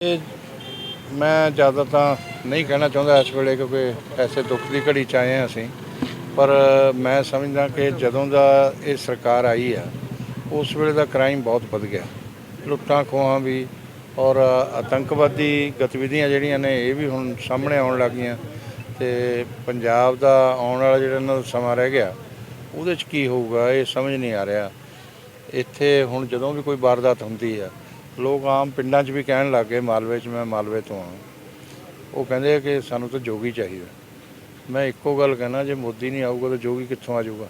ਇਹ ਮੈਂ ਜ਼ਿਆਦਾ ਤਾਂ ਨਹੀਂ ਕਹਿਣਾ ਚਾਹੁੰਦਾ ਇਸ ਵੇਲੇ ਕਿਉਂਕਿ ਐਸੇ ਦੁੱਖ ਦੀ ਘੜੀ ਚ ਆਏ ਹਾਂ ਅਸੀਂ। ਪਰ ਮੈਂ ਸਮਝਦਾ ਕਿ ਜਦੋਂ ਦਾ ਇਹ ਸਰਕਾਰ ਆਈ ਆ, ਉਸ ਵੇਲੇ ਦਾ ਕ੍ਰਾਈਮ ਬਹੁਤ ਵੱਧ ਗਿਆ। ਲੁੱਟਾਂ ਖੋਹਾਂ ਵੀ ਔਰ ਆਤੰਕਵਾਦੀ ਗਤੀਵਿਧੀਆਂ ਜਿਹੜੀਆਂ ਨੇ ਇਹ ਵੀ ਹੁਣ ਸਾਹਮਣੇ ਆਉਣ ਲੱਗੀਆਂ ਤੇ ਪੰਜਾਬ ਦਾ ਆਉਣ ਵਾਲਾ ਜਿਹੜਾ ਇਹਨਾਂ ਦਾ ਸਮਾਂ ਰਹਿ ਗਿਆ, ਉਹਦੇ 'ਚ ਕੀ ਹੋਊਗਾ ਇਹ ਸਮਝ ਨਹੀਂ ਆ ਰਿਹਾ। ਇੱਥੇ ਹੁਣ ਜਦੋਂ ਵੀ ਕੋਈ ਵਾਰਦਾਤ ਹੁੰਦੀ ਆ ਲੋਕ ਆਮ ਪਿੰਡਾਂ 'ਚ ਵੀ ਕਹਿਣ ਲੱਗ ਗਏ, ਮਾਲਵੇ 'ਚ ਮੈਂ ਮਾਲਵੇ ਤੋਂ ਹਾਂ। ਉਹ ਕਹਿੰਦੇ ਆ ਕਿ ਸਾਨੂੰ ਤਾਂ ਜੋਗੀ ਚਾਹੀਦਾ। ਮੈਂ ਇੱਕੋ ਗੱਲ ਕਹਿਣਾ, ਜੇ ਮੋਦੀ ਨਹੀਂ ਆਊਗਾ ਤਾਂ ਜੋਗੀ ਕਿੱਥੋਂ ਆ ਜਾਊਗਾ?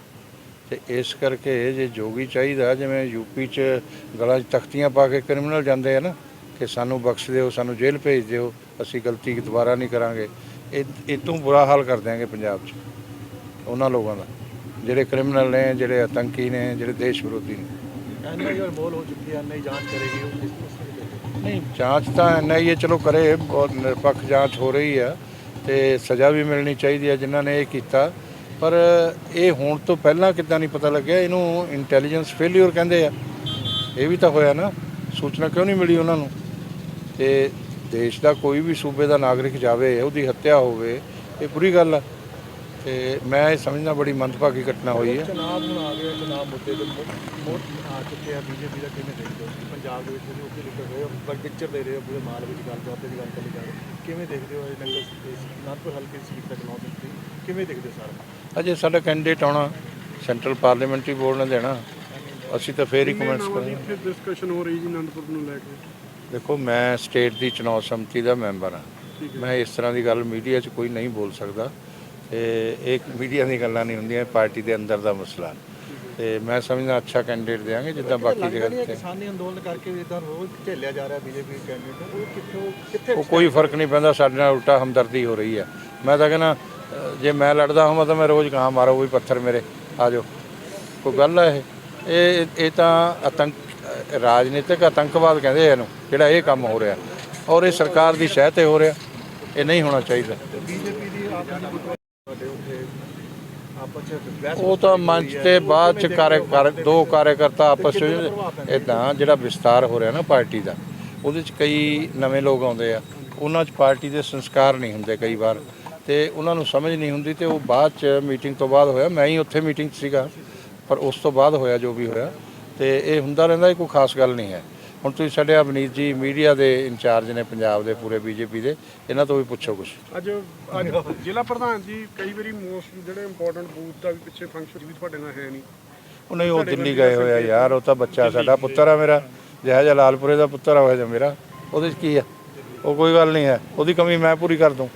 ਤੇ ਇਸ ਕਰਕੇ ਜੇ ਜੋਗੀ ਚਾਹੀਦਾ, ਜਿਵੇਂ ਯੂਪੀ 'ਚ ਗਲਾਂ 'ਚ ਤਖਤੀਆਂ ਪਾ ਕੇ ਕ੍ਰਿਮੀਨਲ ਜਾਂਦੇ ਆ ਨਾ, ਕਿ ਸਾਨੂੰ ਬਖਸ਼ ਦਿਓ, ਸਾਨੂੰ ਜੇਲ੍ਹ ਭੇਜ ਦਿਓ, ਅਸੀਂ ਗਲਤੀ ਦੁਬਾਰਾ ਨਹੀਂ ਕਰਾਂਗੇ। ਇਹ ਇਹ ਤੋਂ ਬੁਰਾ ਹਾਲ ਕਰ ਦਿਆਂਗੇ ਪੰਜਾਬ 'ਚ। ਉਹਨਾਂ ਲੋਕਾਂ ਦਾ, ਜਿਹੜੇ ਕ੍ਰਿਮੀਨਲ ਨੇ, ਜਿਹੜੇ ਆਤੰਕੀ ਨੇ, ਜਿਹੜੇ ਦੇਸ਼ ਵਿਰੋਧੀ ਨੇ। ਐਨਆਈ ਔਰ ਹੋ ਚੁੱਕੀ ਹੈ ਐਨਆਈ ਜਾਂਚ ਕਰੇਗੀ, ਉਹ ਕਿਸ ਉਸ ਨੂੰ ਨਹੀਂ, ਜਾਂਚ ਤਾਂ ਐਨਆਈਏ ਚਲੋ ਕਰੇ, ਬਹੁਤ ਨਿਰਪੱਖ ਜਾਂਚ ਹੋ ਰਹੀ ਆ ਤੇ ਸਜ਼ਾ ਵੀ ਮਿਲਣੀ ਚਾਹੀਦੀ ਹੈ ਜਿਨ੍ਹਾਂ ਨੇ ਇਹ ਕੀਤਾ। ਪਰ ਇਹ ਹੋਣ ਤੋਂ ਪਹਿਲਾਂ ਕਿੱਦਾਂ ਨਹੀਂ ਪਤਾ ਲੱਗਿਆ, ਇਹਨੂੰ ਇੰਟੈਲੀਜੈਂਸ ਫੇਲਿਅਰ ਕਹਿੰਦੇ ਆ। ਇਹ ਵੀ ਤਾਂ ਹੋਇਆ ਨਾ, ਸੂਚਨਾ ਕਿਉਂ ਨਹੀਂ ਮਿਲੀ ਉਹਨਾਂ ਨੂੰ? ਤੇ ਦੇਸ਼ ਦਾ ਕੋਈ ਵੀ ਸੂਬੇ ਦਾ ਨਾਗਰਿਕ ਜਾਵੇ, ਉਹਦੀ ਹੱਤਿਆ ਹੋਵੇ, ਇਹ ਬੁਰੀ ਗੱਲ ਆ। ਤੇ ਮੈਂ ਇਹ ਸਮਝਦਾ ਬੜੀ ਮੰਦਭਾਗੀ ਘਟਨਾ ਹੋਈ ਹੈ। ਚੁਣਾਵ ਹੁਣ ਆ ਗਿਆ ਚੁਣਾਵ ਮੁੱਦੇ ਤੇ ਮੋਟ ਆ ਚੁੱਕੇ ਆ ਬੀਜੇਪੀ ਦਾ ਕਿਵੇਂ ਦੇਖਦੇ ਹੋ? ਪੰਜਾਬ ਦੇ ਵਿੱਚ ਤੁਸੀਂ ਉੱਥੇ ਲਿਖ ਰਹੇ ਹੋ ਪਰ ਪਿਕਚਰ ਦੇ ਰਹੇ ਹੋ ਪੂਰੇ ਮਾਲ ਵਿੱਚ ਗੱਲ ਚੌਥੇ ਦੀ ਗੱਲ ਕਰੀ ਜਾ ਰਹੇ। ਕਿਵੇਂ ਦੇਖਦੇ ਹੋ ਇਹ ਨੰਗਲ ਨਾਨਪੁਰ ਹਲਕੇ ਸੀਟ ਦਾ ਚੁਣਾਵ ਤੁਸੀਂ ਕਿਵੇਂ ਦੇਖਦੇ ਸਾਰਾ? ਅਜੇ ਸਾਡਾ ਕੈਂਡੀਡੇਟ ਆਉਣਾ ਸੈਂਟਰਲ ਪਾਰਲੀਮੈਂਟਰੀ ਬੋਰਡ ਨੇ ਦੇਣਾ ਅਸੀਂ ਤਾਂ ਫੇਰ ਹੀ ਕਮੈਂਟਸ ਕਰਾਂਗੇ। ਇੱਥੇ ਡਿਸਕਸ਼ਨ ਹੋ ਰਹੀ ਜੀ ਅਨੰਦਪੁਰ ਨੂੰ ਲੈ ਕੇ? ਦੇਖੋ ਮੈਂ ਸਟੇਟ ਦੀ ਚੁਣਾਵ ਸਮਿਤੀ ਦਾ ਮੈਂਬਰ ਹਾਂ। ਮੈਂ ਇਸ ਤਰ੍ਹਾਂ ਦੀ ਗੱਲ ਮੀਡੀਆ 'ਚ ਕੋਈ ਨਹੀਂ ਬੋਲ ਸਕਦਾ। ਤੇ ਇਹ ਮੀਡੀਆ ਦੀ ਗੱਲਾਂ ਨਹੀਂ ਹੁੰਦੀਆਂ ਪਾਰਟੀ ਦੇ ਅੰਦਰ ਦਾ ਮਸਲਾ। ਤੇ ਮੈਂ ਸਮਝਦਾ ਅੱਛਾ ਕੈਂਡੀਡੇਟ ਦੇਾਂਗੇ ਜਿੱਦਾਂ ਬਾਕੀ ਜਗ੍ਹਾ ਤੇ। ਕਿਸਾਨੀ ਅੰਦੋਲਨ ਕਰਕੇ ਵੀ ਇਦਾਂ ਰੋਜ਼ ਝੇਲਿਆ ਜਾ ਰਿਹਾ ਬੀਜੇਪੀ ਕੈਂਡੀਡੇਟ ਉਹ ਕਿੱਥੋਂ ਕਿੱਥੇ ਉਹ ਕੋਈ ਫ਼ਰਕ ਨਹੀਂ ਪੈਂਦਾ ਸਾਡੇ ਨਾਲ ਉਲਟਾ ਹਮਦਰਦੀ ਹੋ ਰਹੀ ਹੈ। ਮੈਂ ਤਾਂ ਕਹਿੰਦਾ ਜੇ ਮੈਂ ਲੜਦਾ ਹਾਂ ਤਾਂ ਮੈਂ ਰੋਜ਼ ਕਹਾਂ ਮਾਰੋ ਕੋਈ ਪੱਥਰ ਮੇਰੇ ਆ ਜਾਓ। ਕੋਈ ਗੱਲ ਹੈ ਇਹ? ਇਹ ਤਾਂ ਆਤੰਕ ਰਾਜਨੀਤਿਕ ਆਤੰਕਵਾਦ ਕਹਿੰਦੇ ਆ ਇਹਨੂੰ ਜਿਹੜਾ ਇਹ ਕੰਮ ਹੋ ਰਿਹਾ। ਔਰ ਇਹ ਸਰਕਾਰ ਦੀ ਸ਼ਹਿ ਤੇ ਹੋ ਰਿਹਾ ਇਹ ਨਹੀਂ ਹੋਣਾ ਚਾਹੀਦਾ। ਬੀਜੇਪੀ ਦੀ ਆਪ ਉਹ ਤਾਂ ਮੰਚ ਤੇ ਬਾਅਦ ਚ ਕਾਰਜ ਕਰ ਦੋ ਕਾਰਜਕਰਤਾ ਆਪਸ ਵਿੱਚ ਇਦਾਂ ਜਿਹੜਾ ਵਿਸਤਾਰ ਹੋ ਰਿਹਾ ਨਾ ਪਾਰਟੀ ਦਾ ਉਹਦੇ ਚ ਕਈ ਨਵੇਂ ਲੋਕ ਆਉਂਦੇ ਆ। ਉਹਨਾਂ ਚ ਪਾਰਟੀ ਦੇ ਸੰਸਕਾਰ ਨਹੀਂ ਹੁੰਦੇ ਕਈ ਵਾਰ। ਤੇ ਉਹਨਾਂ ਨੂੰ ਸਮਝ ਨਹੀਂ ਹੁੰਦੀ ਤੇ ਉਹ ਬਾਅਦ ਚ ਮੀਟਿੰਗ ਤੋਂ ਬਾਅਦ ਹੋਇਆ। ਮੈਂ ਹੀ ਉੱਥੇ ਮੀਟਿੰਗ ਸੀਗਾ ਪਰ ਉਸ ਤੋਂ ਬਾਅਦ ਹੋਇਆ ਜੋ ਵੀ ਹੋਇਆ। ਤੇ ਇਹ ਹੁੰਦਾ ਰਹਿੰਦਾ ਇਹ ਕੋਈ ਖਾਸ ਗੱਲ ਨਹੀਂ ਹੈ। ਹੁਣ ਤੁਸੀਂ ਸਾਡੇ ਅਵਨੀਤ ਜੀ ਮੀਡੀਆ ਦੇ ਇੰਚਾਰਜ ਨੇ ਪੰਜਾਬ ਦੇ ਪੂਰੇ ਬੀਜੇਪੀ ਦੇ ਇਹਨਾਂ ਤੋਂ ਵੀ ਪੁੱਛੋ ਕੁਝ ਅੱਜ ਅੱਜ ਜ਼ਿਲ੍ਹਾ ਪ੍ਰਧਾਨ ਜੀ ਕਈ ਵਾਰੀ ਮੋਸਟ ਜਿਹੜੇ ਇੰਪੋਰਟੈਂਟ ਬੂਥ ਦਾ ਵੀ ਪਿੱਛੇ ਫੰਕਸ਼ਨ ਵੀ ਤੁਹਾਡੇ ਨਾਲ ਹੈ ਨਹੀਂ। ਉਹ ਨਹੀਂ ਉਹ ਦਿੱਲੀ ਗਏ ਹੋਇਆ ਯਾਰ ਉਹ ਤਾਂ ਬੱਚਾ ਸਾਡਾ ਪੁੱਤਰ ਆ ਮੇਰਾ ਜਿਹੜਾ ਜਿਹਾ ਲਾਲਪੁਰੇ ਦਾ ਪੁੱਤਰ ਆ ਹੋਇਆ ਜਾਂ ਮੇਰਾ। ਉਹਦੇ 'ਚ ਕੀ ਆ? ਉਹ ਕੋਈ ਗੱਲ ਨਹੀਂ ਹੈ ਉਹਦੀ ਕਮੀ ਮੈਂ ਪੂਰੀ ਕਰ ਦੂੰ।